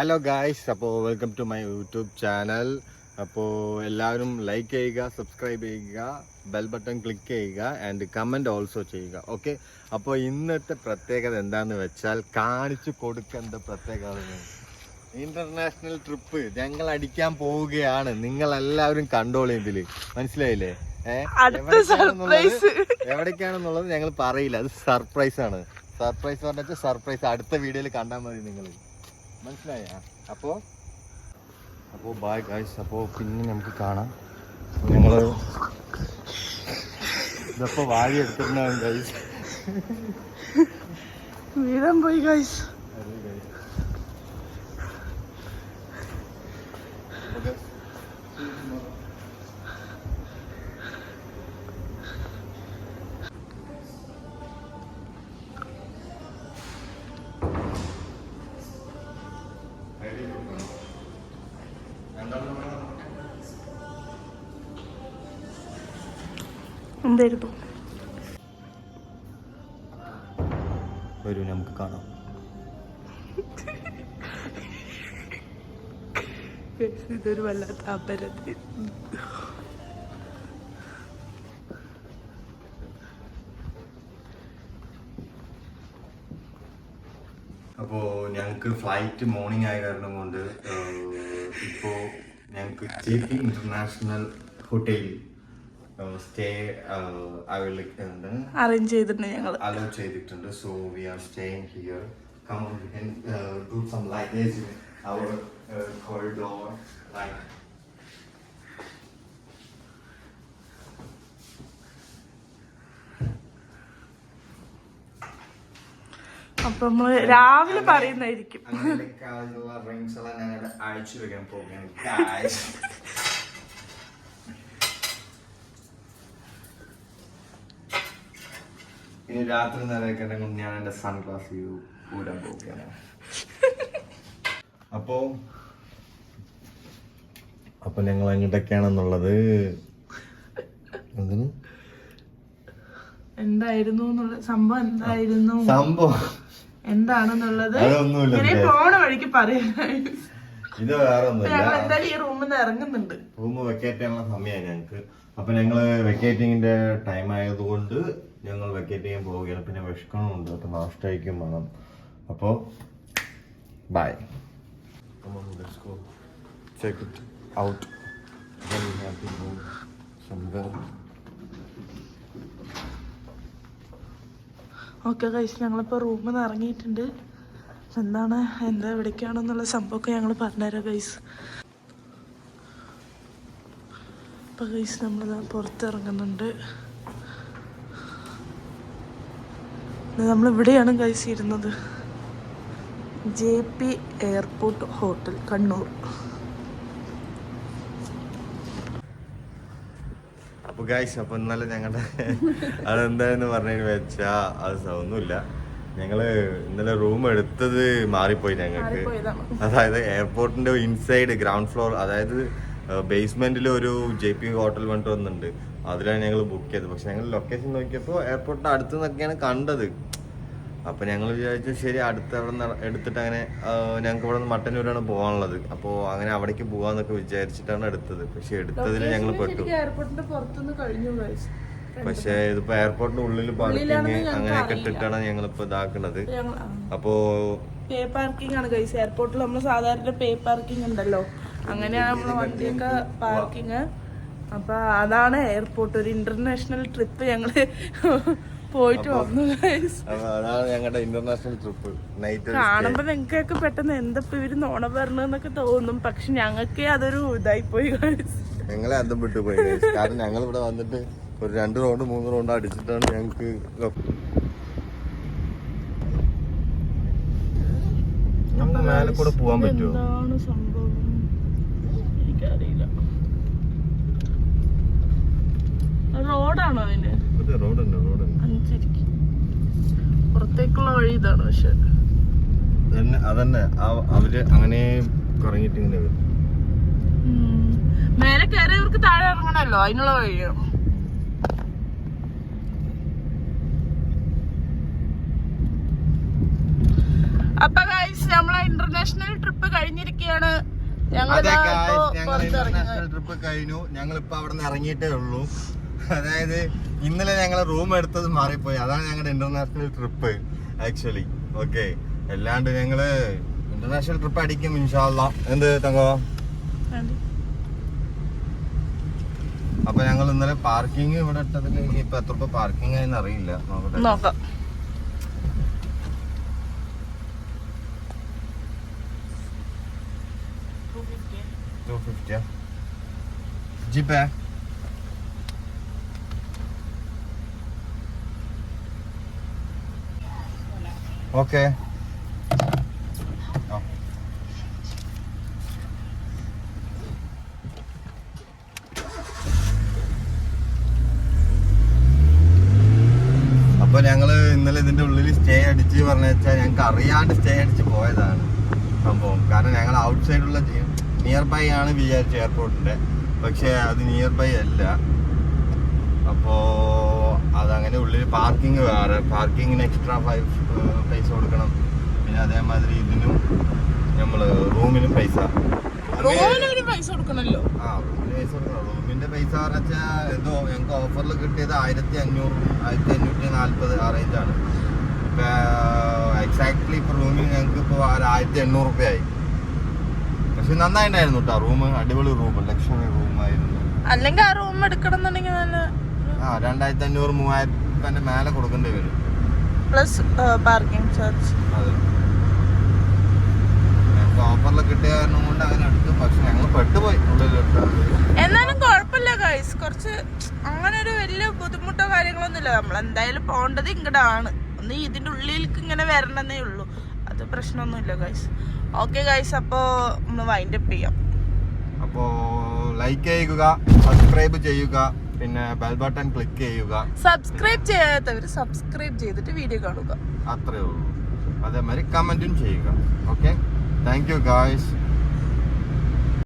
Hello guys അപ്പോൾ welcome to my YouTube channel അപ്പോൾ എല്ലാവരും ലൈക്ക് ചെയ്യുക സബ്സ്ക്രൈബ് ചെയ്യുക ബെൽ ബട്ടൺ ക്ലിക്ക് ചെയ്യുക ആൻഡ് കമന്റ് ഓൾസോ ചെയ്യുക. ഓക്കെ അപ്പോൾ ഇന്നത്തെ പ്രത്യേകത എന്താണെന്ന് വെച്ചാൽ കാണിച്ചു കൊടുക്കേണ്ട പ്രത്യേകത? ഇന്റർനാഷണൽ ട്രിപ്പ് ഞങ്ങൾ അടിക്കാൻ പോവുകയാണ്. നിങ്ങൾ എല്ലാവരും കണ്ടോളൂ ഇതിൽ. മനസ്സിലായില്ലേ? എവിടേക്കാണെന്നുള്ളത് ഞങ്ങൾ പറയില്ല. അത് സർപ്രൈസ് ആണ്. സർപ്രൈസ് പറഞ്ഞാൽ സർപ്രൈസ് അടുത്ത വീഡിയോയിൽ കണ്ടാൽ മതി നിങ്ങൾ മനസ്സിലായ? അപ്പോ? അപ്പോ ബായ് ഗൈസ് അപ്പോ പിന്നെ നമുക്ക് കാണാം. ഞങ്ങൾ ഇതപ്പോ വാഴ എടുത്തിട്ടുണ്ടാവും ഗൈസ് വീരം പോയി ഗൈസ് എന്തായിരുന്നു? വരൂ നമുക്ക് കാണാം. ഇതൊരു വല്ലാത്ത അപരതി. അപ്പോൾ ഞങ്ങൾക്ക് ഫ്ലൈറ്റ് മോർണിംഗ് ആയ കാരണം കൊണ്ട് ഇപ്പോൾ ഞങ്ങൾക്ക് ജെ പി ഇന്റർനാഷണൽ ഹോട്ടലിൽ സ്റ്റേ അറേഞ്ച് ചെയ്തിട്ടുണ്ട് ഞങ്ങൾ അലോ ചെയ്തിട്ടുണ്ട് so we are staying here come do some lightage our corridor like അപ്പൊ നമ്മൾ രാവിലെ പറയുന്നതായിരിക്കും. അയച്ചു വെക്കാൻ പോവുകയാണ് ഇനി രാത്രി നേരമൊക്കെ കൊണ്ട് ഞാൻ എന്റെ സൺഗ്ലാസ് വ്യൂ ഊരാൻ പോവുകയാണ്. അപ്പോ അപ്പൊ ഞങ്ങൾ എങ്ങോട്ടൊക്കെയാണെന്നുള്ളത്? എന്തിന്? എന്തായിരുന്നു എന്നുള്ള സംഭവം എന്തായിരുന്നു? സംഭവം. എന്താണെന്നുള്ളത്. പോണ വഴിക്ക് പറയാനായിട്ട് ഇത് വേറെ ഒന്നുമില്ല ഈ റൂമിൽ നിന്ന് ഇറങ്ങുന്നുണ്ട്. റൂം വെക്കേറ്റ് ചെയ്യാനുള്ള സമയമായി ഞങ്ങൾക്ക്. അപ്പൊ ഞങ്ങൾ വെക്കേറ്റിങ്ങിന്റെ ടൈം ആയതുകൊണ്ട് ഞങ്ങൾ വെക്കേറ്റ് ചെയ്യാൻ പോവുകയാണ്. പിന്നെ വിഷക്കണമുണ്ട് അപ്പം ലാസ്റ്റ് ആയിരിക്കും വേണം. അപ്പോൾ ബൈ ഓക്കെ കഴിച്ച് ഞങ്ങളിപ്പോൾ റൂമിൽ നിന്ന് ഇറങ്ങിയിട്ടുണ്ട്. എന്താണ് എന്താ എവിടേക്കാണെന്നുള്ള സംഭവമൊക്കെ ഞങ്ങൾ പറഞ്ഞുതരാം ഗൈസ് ഇപ്പം ഗൈസ് നമ്മളിതാ പുറത്തിറങ്ങുന്നുണ്ട്. നമ്മൾ ഇവിടെയാണ് ഗൈസ് ഇരുന്നത്. J P airport hotel Kannur. അപ്പൊ ഗൈസ് അപ്പൊ ഇന്നലെ ഞങ്ങളുടെ അതെന്താന്ന് പറഞ്ഞു വെച്ചാ അത് ഒന്നുമില്ല ഞങ്ങൾ ഇന്നലെ റൂം എടുത്തത് മാറിപ്പോയി ഞങ്ങൾക്ക്. അതായത് എയർപോർട്ടിന്റെ ഇൻസൈഡ് ഗ്രൗണ്ട് ഫ്ലോർ അതായത് ബേസ്മെന്റിൽ ഒരു ജെ പി ഹോട്ടൽ പറഞ്ഞിട്ട് വന്നിട്ടുണ്ട് അതിലാണ് ഞങ്ങൾ ബുക്ക് ചെയ്തത്. പക്ഷെ ഞങ്ങൾ ലൊക്കേഷൻ നോക്കിയപ്പോൾ എയർപോർട്ടിന്റെ അടുത്ത് നിന്നൊക്കെയാണ് കണ്ടത്. അപ്പൊ ഞങ്ങൾ വിചാരിച്ചു ശരി അടുത്ത് അവിടെ നിന്ന് എടുത്തിട്ട് അങ്ങനെ ഞങ്ങൾക്ക് ഇവിടെ നിന്ന് മട്ടന്നൂരാണ് പോകാനുള്ളത്. അപ്പോൾ അങ്ങനെ അവിടേക്ക് പോകാന്നൊക്കെ വിചാരിച്ചിട്ടാണ് എടുത്തത്. പക്ഷെ എടുത്തതിൽ ഞങ്ങൾ പെട്ടു. പക്ഷെ ഇതിപ്പോ എയർപോർട്ടിന്റെ ഉള്ളിൽ പാർക്കിങ് അങ്ങനെയൊക്കെ ഇട്ടിട്ടാണ് ഇട്ടിട്ടാണ് ഞങ്ങളിപ്പോ ഇതാക്കുന്നത് അപ്പോ പേ പാർക്കിംഗ് ആണ് ഗൈസ് എയർപോർട്ടിൽ നമ്മൾ സാധാരണ പേ പാർക്കിംഗ് ഉണ്ടല്ലോ. അങ്ങനെയാണ് നമ്മളെ വണ്ടിയൊക്കെ പാർക്കിങ് അപ്പൊ അതാണ് എയർപോർട്ട് ഒരു ഇന്റർനാഷണൽ ട്രിപ്പ് ഞങ്ങൾ പോയിട്ട് വന്നു അതാണ് ഞങ്ങളുടെ ഇന്റർനാഷണൽ ട്രിപ്പ് നൈറ്റ് കാണുമ്പോ നിങ്ങൾക്കൊക്കെ പെട്ടെന്ന് എന്താ ഇവർ നോണ പറഞ്ഞെന്നൊക്കെ തോന്നും. പക്ഷെ ഞങ്ങൾക്ക് അതൊരു ഇതായി പോയി ഞങ്ങളെ അന്തം വിട്ടു പോയി. കാരണം ഞങ്ങൾ ഇവിടെ വന്നിട്ട് ഒരു രണ്ട് റൗണ്ട് മൂന്ന് റൗണ്ട് അടിച്ചിട്ടാണ് ഞങ്ങൾക്ക് നമുക്ക് മേലെ കൂടെ പോവാൻ പറ്റുമോ എന്താണ് സംഭവം? റോഡാണോ അതിന് അനുസരിക്ക് പുറത്തേക്കുള്ള വഴി ഇതാണ് പക്ഷെ. തന്നെ അതന്നെ. അവർ അങ്ങനെ കറങ്ങിട്ട് ഇങ്ങനെ വരും. മേലെ കയറിയവർക്ക് താഴെ ഇറങ്ങണല്ലോ അതിനുള്ള വഴിയാണ് അപ്പൊ ഗൈസ് നമ്മളെ ഇന്റർനാഷണൽ ട്രിപ്പ് കഴിഞ്ഞിരിക്കുകയാണ് ഞങ്ങൾ ട്രിപ്പ് കഴിഞ്ഞു ഞങ്ങൾ ഇപ്പൊ അവിടെ നിന്ന് ഇറങ്ങിയിട്ടേ ഉള്ളൂ. അതായത് ഇന്നലെ ഞങ്ങൾ റൂം എടുത്തത് മാറിപ്പോയി. അതാണ് ഞങ്ങളുടെ ഇന്റർനാഷണൽ ട്രിപ്പ് ആക്ച്വലി ഓക്കെ അല്ലാണ്ട് ഞങ്ങൾ ഇന്റർനാഷണൽ ട്രിപ്പ് അടിക്കും ഇൻഷാല്ല എന്ത് തങ്കോ? അപ്പൊ ഞങ്ങൾ ഇന്നലെ പാർക്കിംഗ് ഇവിടെ ഇട്ടതിൽ ഇപ്പൊ എത്ര രൂപ പാർക്കിംഗ് ആയെന്ന് അറിയില്ല. നോക്കട്ടെ. നോക്കാം. ടു ഫിഫ്റ്റിയാ ജിപ്പേ ഓക്കെ അപ്പൊ ഞങ്ങൾ ഇന്നലെ ഇതിന്റെ ഉള്ളിൽ സ്റ്റേ അടിച്ച് പറഞ്ഞു വെച്ചാൽ ഞങ്ങൾക്ക് അറിയാണ്ട് സ്റ്റേ അടിച്ച് പോയതാണ് സംഭവം. കാരണം ഞങ്ങൾ ഔട്ട് സൈഡുള്ള നിയർ ബൈ ആണ് വിചാരിച്ച എയർപോർട്ടിന്റെ പക്ഷെ അത് നിയർ ബൈ അല്ല. അപ്പോ അതങ്ങനെ ഉള്ളിൽ പാർക്കിംഗ് വേറെ പാർക്കിങ്ങിന് എക്സ്ട്രാ പൈസ കൊടുക്കണം. പിന്നെ അതേമാതിരി ഇതിനും നമ്മൾ റൂമിനും പൈസ പൈസ കൊടുക്കണല്ലോ? ആ റൂമിന് പൈസ കൊടുക്കണം. റൂമിന്റെ പൈസ പറഞ്ഞാൽ എന്തോ ഞങ്ങൾക്ക് ഓഫറിൽ കിട്ടിയത് ആയിരത്തി അഞ്ഞൂറ് ആയിരത്തി അഞ്ഞൂറ്റി നാല്പത് ആ റേഞ്ചാണ് എക്സാക്ട്ലി ഇപ്പൊ റൂമിന് ഞങ്ങൾക്ക് ഇപ്പോൾ ആയിരത്തി എണ്ണൂറ് റുപ്യ ആയി പക്ഷെ നന്നായിട്ടുണ്ടായിരുന്നു കേട്ടോ റൂം അടിപൊളി റൂം ലക്ഷറി റൂമായിരുന്നു. അല്ലെങ്കിൽ ആ റൂം എടുക്കണം എന്നുണ്ടെങ്കിൽ നല്ല ആ രണ്ടായിരത്തി അഞ്ഞൂറ് മൂവായിരത്തിന്റെ മേലെ കൊടുക്കേണ്ടി വരും. പ്ലസ് പാർക്കിംഗ് ചാർജ് അതെ. ഓഫറിൽ കിട്ടിയ കാരണം കൊണ്ട് അങ്ങനെ എടുത്തു. പക്ഷെ ഞങ്ങൾ പെട്ടുപോയി. ഉള്ളിലിട്ട് എന്നാലും കുഴപ്പമില്ല ഗൈസ് കുറച്ച് അങ്ങനെ ഒരു വലിയ ബുദ്ധിമുട്ടോ കാര്യങ്ങളൊന്നുമില്ല. നമ്മൾ എന്തായാലും പോകേണ്ടത് ഇങ്ങടാണ് ഒന്ന് ഇതിന്റെ ഉള്ളിലേക്ക് ഇങ്ങനെ വരണമെന്നേ ഉള്ളൂ. അത് പ്രശ്നമൊന്നുമില്ല ഗൈസ് ഓക്കെ ഗൈസ് അപ്പോൾ നമ്മൾ വൈൻഡ് അപ്പ് ചെയ്യാം. അപ്പോ ലൈക്ക് ചെയ്യുക സബ്സ്ക്രൈബ് ചെയ്യുക. പിന്നെ ബെൽ ബട്ടൺ ക്ലിക്ക് ചെയ്യുക. സബ്സ്ക്രൈബ് ചെയ്യാത്തവർ സബ്സ്ക്രൈബ് ചെയ്തിട്ട് വീഡിയോ കാണുക. അത്രേ ഉള്ളൂ. അതേമാതിരി കമന്റും ചെയ്യുക. Okay thank you guys